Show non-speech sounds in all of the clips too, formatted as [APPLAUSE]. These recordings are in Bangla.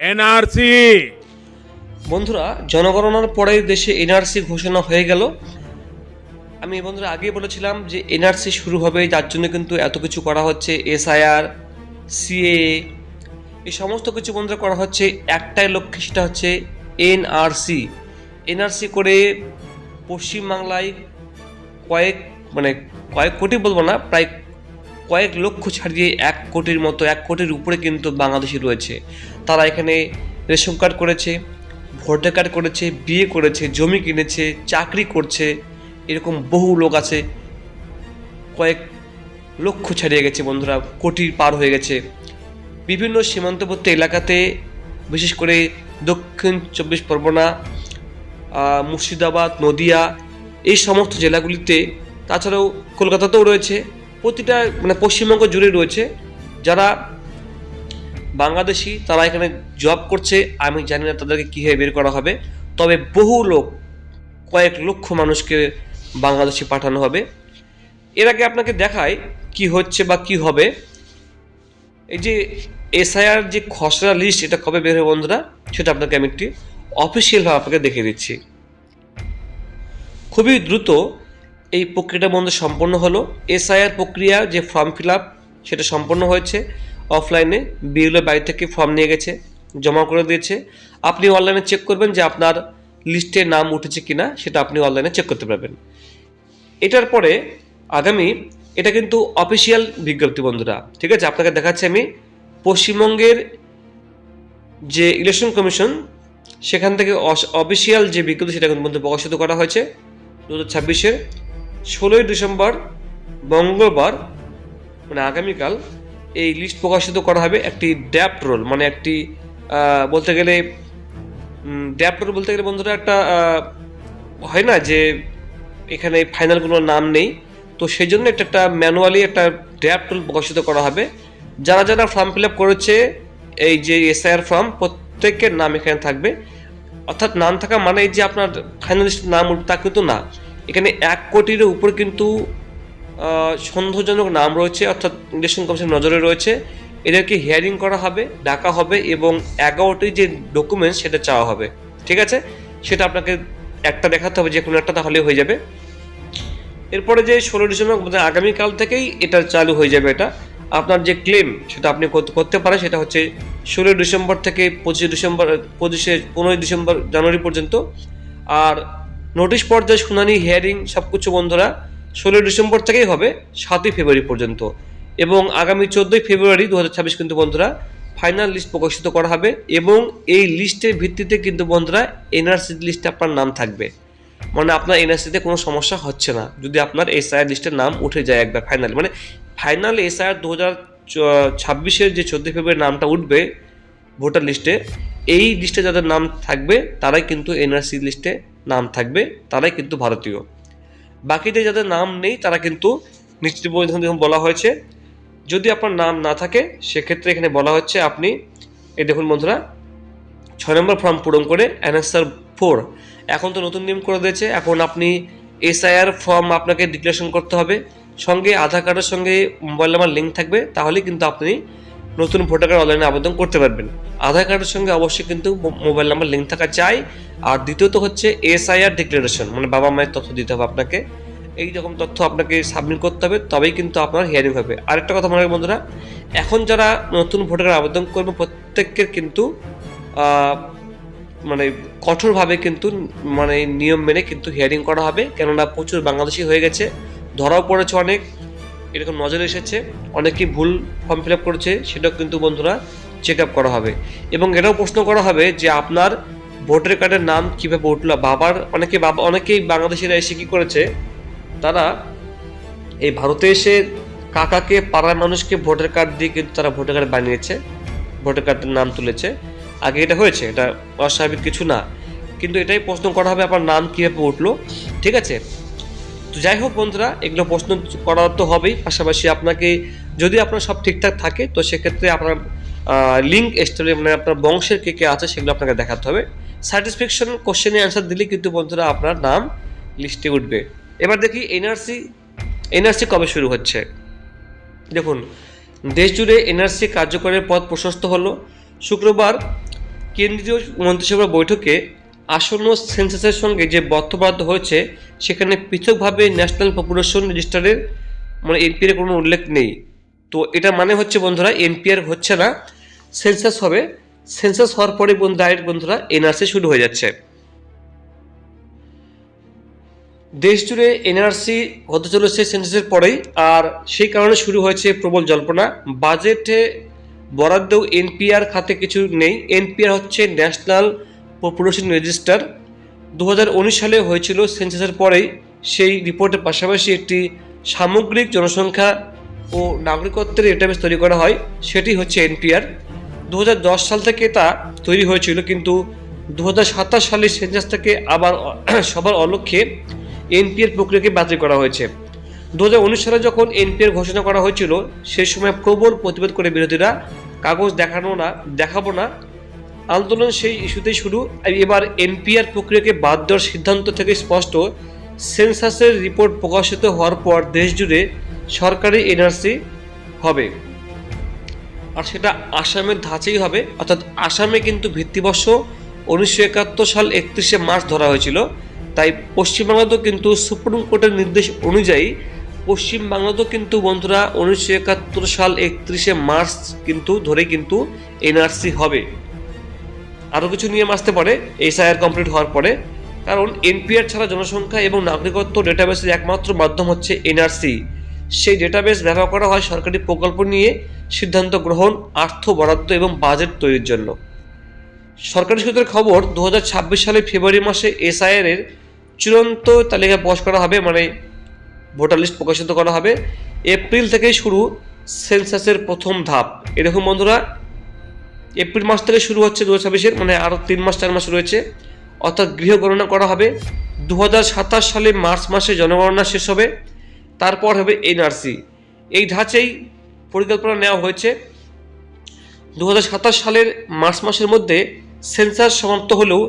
এনআরসি। বন্ধুরা, জনগণনার পরে দেশে এনআরসি ঘোষণা হয়ে গেল। আমি বন্ধুরা আগেই বলেছিলাম যে এনআরসি শুরু হবে, যার জন্য কিন্তু এত কিছু করা হচ্ছে, এসআইআর সিএ এই সমস্ত কিছু বন্ধুরা করা হচ্ছে। একটাই লক্ষ্যে সেটা হচ্ছে এনআরসি। এনআরসি করে পশ্চিমবাংলায় কয়েক মানে কয়েক কোটি বলব না, প্রায় কয়েক লক্ষ ছাড়িয়ে এক কোটির মতো, এক কোটির উপরে কিন্তু বাংলাদেশি রয়েছে। তারা এখানে রেশন কার্ড করেছে, ভোটার কার্ড করেছে, বিয়ে করেছে, জমি কিনেছে, চাকরি করছে, এরকম বহু লোক আছে। কয়েক লক্ষ ছাড়িয়ে গেছে বন্ধুরা, কোটি পার হয়ে গেছে। বিভিন্ন সীমান্তবর্তী এলাকাতে, বিশেষ করে দক্ষিণ চব্বিশ পরগনা মুর্শিদাবাদ, নদিয়া, এই সমস্ত জেলাগুলিতে, তাছাড়াও কলকাতাতেও রয়েছে। প্রতিটা মানে পশ্চিমবঙ্গ জুড়ে রয়েছে। যারা বাংলাদেশি তারা এখানে জব করছে, আমি জানি না তাদেরকে কীভাবে বের করা হবে। তবে বহু লোক, কয়েক লক্ষ মানুষকে বাংলাদেশে পাঠানো হবে। এর আগে আপনাকে দেখায় কি হচ্ছে বা কি হবে। এই যে এসআইআর যে খসড়া লিস্ট এটা কবে বের হবে বন্ধুরা? সেটা আপনাকে আমি একটি অফিসিয়ালভাবে আপনাকে দেখিয়ে দিচ্ছি। খুবই দ্রুত এই প্রক্রিয়াটা বন্ধ সম্পন্ন হলো। এসআইআর প্রক্রিয়া যে ফর্ম ফিল আপ সেটা সম্পন্ন হয়েছে। অফলাইনে বিএলও বাড়ি থেকে ফর্ম নিয়ে গেছে, জমা করে দিয়েছে। আপনি অনলাইনে চেক করবেন যে আপনার লিস্টে নাম উঠেছে কিনা, সেটা আপনি অনলাইনে চেক করতে পারবেন। এটার পরে আগামী, এটা কিন্তু অফিসিয়াল বিজ্ঞপ্তি বন্ধুরা, ঠিক আছে? আপনাকে দেখাচ্ছি আমি পশ্চিমবঙ্গের যে ইলেকশন কমিশন সেখান থেকে অফিসিয়াল যে বিজ্ঞপ্তি, সেটা কিন্তু বন্ধু প্রকাশিত করা হয়েছে দু হাজার ছাব্বিশের ষোলোই ডিসেম্বর, মঙ্গলবার মানে আগামীকাল এই লিস্ট প্রকাশিত করা হবে একটি ড্যাপ রোল মানে একটি বলতে গেলে ড্যাপ রোল বলতে গেলে বন্ধুরা একটা হয় না যে এখানে ফাইনাল কোনো নাম নেই। তো সেই জন্য একটা একটা ম্যানুয়ালি একটা ড্যাপ রোল প্রকাশিত করা হবে। যারা যারা ফর্ম ফিল আপ করেছে, এই যে এসআইআর ফর্ম প্রত্যেকের নাম এখানে থাকবে। অর্থাৎ নাম থাকা মানে যে আপনার ফাইনালিস্ট নাম উঠবে তা কিন্তু না। এখানে এক কোটির উপর কিন্তু সন্দেহজনক নাম রয়েছে, অর্থাৎ ইলেকশন কমিশন নজরে রয়েছে। এদেরকে হিয়ারিং করা হবে, ডাকা হবে এবং এগারোটি যে ডকুমেন্টস সেটা চাওয়া হবে। ঠিক আছে? সেটা আপনাকে একটা দেখাতে হবে যে কোনো একটা তাহলে হয়ে যাবে। এরপরে যে ষোলো ডিসেম্বর মানে আগামীকাল থেকেই এটা চালু হয়ে যাবে এটা। আপনার যে ক্লেম সেটা আপনি করতে- পারেন, সেটা হচ্ছে ষোলোই ডিসেম্বর থেকে পঁচিশে ডিসেম্বর, পঁচিশে, পনেরোই ডিসেম্বর জানুয়ারি পর্যন্ত। আর নোটিশ পর্যায়ে শুনানি হিয়ারিং সব কিছু বন্ধুরা ষোলোই ডিসেম্বর থেকেই হবে সাতই ফেব্রুয়ারি পর্যন্ত। এবং আগামী চোদ্দোই ফেব্রুয়ারি দু হাজার ছাব্বিশ কিন্তু বন্ধুরা ফাইনাল লিস্ট প্রকাশিত করা হবে এবং এই লিস্টের ভিত্তিতে কিন্তু বন্ধুরা এনআরসি লিস্টে আপনার নাম থাকবে। মানে আপনার এনআরসিতে কোনো সমস্যা হচ্ছে না। যদি আপনার এসআইআর লিস্টের নাম উঠে যায় একবার ফাইনাল মানে ফাইনাল এসআইআর দু হাজার ছাব্বিশের যে চোদ্দোই ফেব্রুয়ারি নামটা উঠবে ভোটার লিস্টে এই লিস্টে যাদের নাম থাকবে, তারাই কিন্তু এনআরসি লিস্টে নাম থাকবে, তারাই কিন্তু ভারতীয়। বাকিদের যাদের নাম নেই, তারা কিন্তু নিশ্চিত পরিধান যখন বলা হয়েছে। যদি আপনার নাম না থাকে, সেক্ষেত্রে এখানে বলা হচ্ছে আপনি, এই দেখুন বন্ধুরা, ছয় নম্বর ফর্ম পূরণ করে অ্যান্সার ফোর। এখন তো নতুন নিয়ম করে দিয়েছে, এখন আপনি এসআইআর ফর্ম আপনাকে ডিক্লারেশন করতে হবে। সঙ্গে আধার কার্ডের সঙ্গে মোবাইল নাম্বার লিঙ্ক থাকবে তাহলে কিন্তু আপনি নতুন ভোটার কার্ড অনলাইনে আবেদন করতে পারবেন। আধার কার্ডের সঙ্গে অবশ্যই কিন্তু মোবাইল নাম্বার লিঙ্ক থাকা চাই আর দ্বিতীয়ত হচ্ছে এসআইআর ডিক্লারেশন মানে বাবা মায়ের তথ্য দিতে হবে আপনাকে। এই রকম তথ্য আপনাকে সাবমিট করতে হবে, তবেই কিন্তু আপনার হিয়ারিং হবে। আরেকটা কথা মনে বন্ধুরা, এখন যারা নতুন ভোটার কার্ড আবেদন করবে প্রত্যেকের কিন্তু মানে কঠোরভাবে কিন্তু মানে নিয়ম মেনে কিন্তু হিয়ারিং করা হবে। কেননা প্রচুর বাংলাদেশি হয়ে গেছে, ধরাও পড়েছে অনেক। এরকম নজরে এসেছে। অনেকেই ভুল ফর্ম ফিল আপ করেছে, সেটাও কিন্তু বন্ধুরা চেক আপ করা হবে। এবং এটাও প্রশ্ন করা হবে যে আপনার ভোটার কার্ডের নাম কীভাবে উঠল? বাবার, অনেকে বাবা, অনেকেই বাংলাদেশিরা এসে কী করেছে? তারা এই ভারতে এসে কাকাকে, পাড়ার মানুষকে ভোটার কার্ড দিয়ে কিন্তু তারা ভোটার কার্ড বানিয়েছে, ভোটার কার্ডের নাম তুলেছে। আগে এটা হয়েছে, এটা অস্বাভাবিক কিছু না। কিন্তু এটাই প্রশ্ন করা হবে, আপনার নাম কীভাবে উঠল? ঠিক আছে? তো যাই হোক বন্ধুরা, এগুলো প্রশ্ন করা তো হবেই। পাশাপাশি আপনাকে, যদি আপনার সব ঠিকঠাক থাকে, তো সেক্ষেত্রে আপনার লিঙ্ক স্টোরি মানে আপনার বংশের কে কে আছে সেগুলো আপনাকে দেখাতে হবে। স্যাটিসফ্যাকশন কোশ্চেনের অ্যান্সার দিলে কিন্তু বন্ধুরা আপনার নাম লিস্টে উঠবে। এবার দেখি এনআরসি এনআরসি কবে শুরু হচ্ছে? দেখুন, দেশ জুড়ে এনআরসি কার্যকরের পথ প্রশস্ত হলো। শুক্রবার কেন্দ্রীয় মন্ত্রিসভার বৈঠকে আসন্ন সেন্সাসের সঙ্গে যে বদ্ধবাধ্য হয়েছে, সেখানে পৃথকভাবে ন্যাশনাল পপুলেশন রেজিস্টারের মানে এনপিআর কোনো উল্লেখ নেই। তো এটা মানে হচ্ছে বন্ধুরা এনপিআর হচ্ছে না, সেন্সাস হবে। সেন্সাস হওয়ার পরে ডাইরেক্ট বন্ধুরা, এনআরসি শুরু হয়ে যাচ্ছে। দেশ জুড়ে এনআরসি হতে চলেছে সেন্সাসের পরেই, আর সেই কারণে শুরু হয়েছে প্রবল জল্পনা। বাজেটে বরাদ্দেও এনপিআর খাতে কিছু নেই। এনপিআর হচ্ছে ন্যাশনাল পপুলেশন রেজিস্টার দু হাজার উনিশ সালে হয়েছিল সেন্সাসের পরেই সেই রিপোর্টের পাশাপাশি একটি সামগ্রিক জনসংখ্যা ও নাগরিকত্বের ডেটাবেস তৈরি করা হয়, সেটি হচ্ছে এনপিআর। দু হাজার দশ সাল থেকে তা তৈরি হয়েছিল, কিন্তু দু হাজার সাতাশ সালে সেন্সাস থেকে আবার [CLEARS THROAT] সবার অলক্ষ্যে এনপিআর প্রক্রিয়াকে বাতিল করা হয়েছে। দু হাজার উনিশ সালে যখন এনপিআর ঘোষণা করা হয়েছিল সেই সময় প্রবল প্রতিবাদ করে বিরোধীরা, কাগজ দেখানো না, দেখাবো না আন্দোলন সেই ইস্যুতেই শুরু। এবার এনপিআর প্রক্রিয়াকে বাদ দেওয়ার সিদ্ধান্ত থেকে স্পষ্ট। সেন্সাসের রিপোর্ট প্রকাশিত হওয়ার পর দেশ জুড়ে সরকারি এনআরসি হবে। আর সেটা আসামের ধাঁচেই হবে। অর্থাৎ আসামে কিন্তু ভিত্তিবর্ষ উনিশশো একাত্তর সাল একত্রিশে মার্চ ধরা হয়েছিল। তাই পশ্চিমবাংলাতেও কিন্তু সুপ্রিম কোর্টের নির্দেশ অনুযায়ী পশ্চিমবাংলাতেও কিন্তু বন্ধুরা উনিশশো একাত্তর সাল একত্রিশে মার্চ কিন্তু ধরে কিন্তু এনআরসি হবে। আরও কিছু নিয়ম আসতে পারে এসআইআর কমপ্লিট হওয়ার পরে। কারণ এনপিআর ছাড়া জনসংখ্যা এবং নাগরিকত্ব ডেটাবেসের একমাত্র মাধ্যম হচ্ছে এনআরসি সেই ডেটাবেস ব্যবহার করা হয় সরকারি প্রকল্প নিয়ে সিদ্ধান্ত গ্রহণ, আর্থ বরাদ্দ এবং বাজেট তৈরির জন্য। সরকারি সূত্রের খবর, দু হাজার ছাব্বিশ সালে ফেব্রুয়ারি মাসে এসআইআর এর চূড়ান্ত তালিকা প্রকাশ করা হবে মানে ভোটার লিস্ট প্রকাশিত করা হবে। এপ্রিল থেকেই শুরু সেন্সাসের প্রথম ধাপ। এরকম বন্ধুরা এপ্রিল মাস থেকে শুরু হচ্ছে দু ছাব্বিশের মানে আরও তিন মাস, চার মাস রয়েছে। অর্থাৎ গৃহ গণনা করা হবে দু হাজার সাতাশ সালে মার্চ মাসে জনগণনা শেষ হবে, তারপর হবে এনআরসি। এই ধাঁচেই পরিকল্পনা নেওয়া হয়েছে। দু হাজার সাতাশ সালের মার্চ মাসের মধ্যে সেন্সার সমাপ্ত হলেও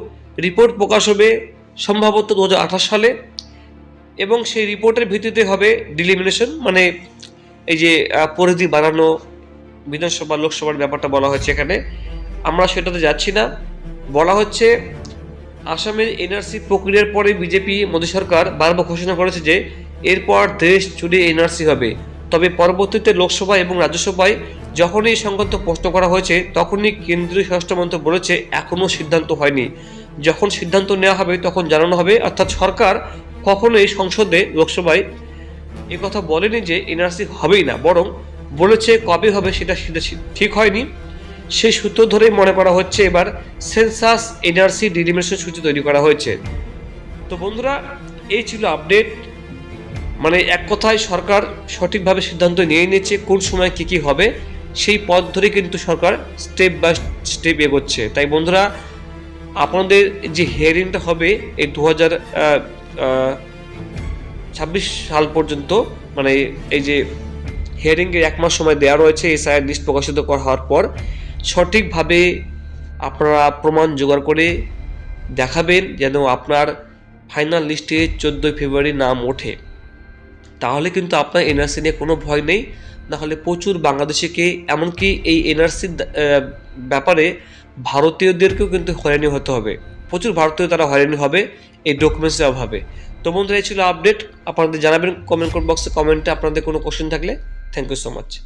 রিপোর্ট প্রকাশ হবে সম্ভবত দু হাজার আঠাশ সালে এবং সেই রিপোর্টের ভিত্তিতে হবে ডিলিমিনেশন মানে এই যে পরিধি বাড়ানো বিধানসভা, লোকসভার ব্যাপারটা বলা হয়েছে এখানে। আমরা সেটাতে যাচ্ছি না। বলা হচ্ছে, আসামের এনআরসি প্রক্রিয়ার পরে বিজেপি, মোদী সরকার বারবার ঘোষণা করেছে যে, এরপর দেশ জুড়ে এনআরসি হবে। তবে পরবর্তীতে লোকসভা এবং রাজ্যসভায় যখনই সংক্রান্ত প্রশ্ন করা হয়েছে, তখনই কেন্দ্রীয় স্বরাষ্ট্রমন্ত্রক বলেছে এখনও সিদ্ধান্ত হয়নি। যখন সিদ্ধান্ত নেওয়া হবে, তখন জানানো হবে, অর্থাৎ সরকার কখনোই সংসদে, লোকসভায় কথা বলেনি যে এনআরসি হবেই না, বরং বলেছে কবে হবে সেটা ঠিক হয়নি। সেই সূত্র ধরেই মনে করা হচ্ছে এবার সেন্সাস এনআরসি ডিলিমিনেশন সূচি তৈরি করা হয়েছে। তো বন্ধুরা, এই ছিল আপডেট। মানে এক কথায় সরকার সঠিকভাবে সিদ্ধান্ত নিয়ে নিয়েছে কোন সময় কি কি হবে। সেই পথ ধরে কিন্তু সরকার স্টেপ বাই স্টেপ এগোচ্ছে। তাই বন্ধুরা, আপনাদের যে হিয়ারিংটা হবে এই দু হাজার ছাব্বিশ সাল পর্যন্ত মানে এই যে হিয়ারিংয়ের এক মাস সময় দেওয়া রয়েছে, এই এসআইআর লিস্ট প্রকাশিত করা হওয়ার পর সঠিকভাবে আপনারা প্রমাণ জোগাড় করে দেখাবেন যেন আপনার ফাইনাল লিস্টে চোদ্দোই ফেব্রুয়ারি নাম ওঠে। তাহলে কিন্তু আপনার এনআরসি নিয়ে কোনো ভয় নেই নাহলে প্রচুর বাংলাদেশিকে, এমনকি এই এনআরসির ব্যাপারে ভারতীয়দেরকেও কিন্তু হয়রানি হতে হবে। প্রচুর ভারতীয় তারা হয়রানি হবে, এই ডকুমেন্টসের অভাবে। তো বন্ধুরা, এই ছিল আপডেট আপনাদের জানাবেন কমেন্ট বক্সে কমেন্টে আপনাদের কোনো কোশ্চেন থাকলে। Thank you so much.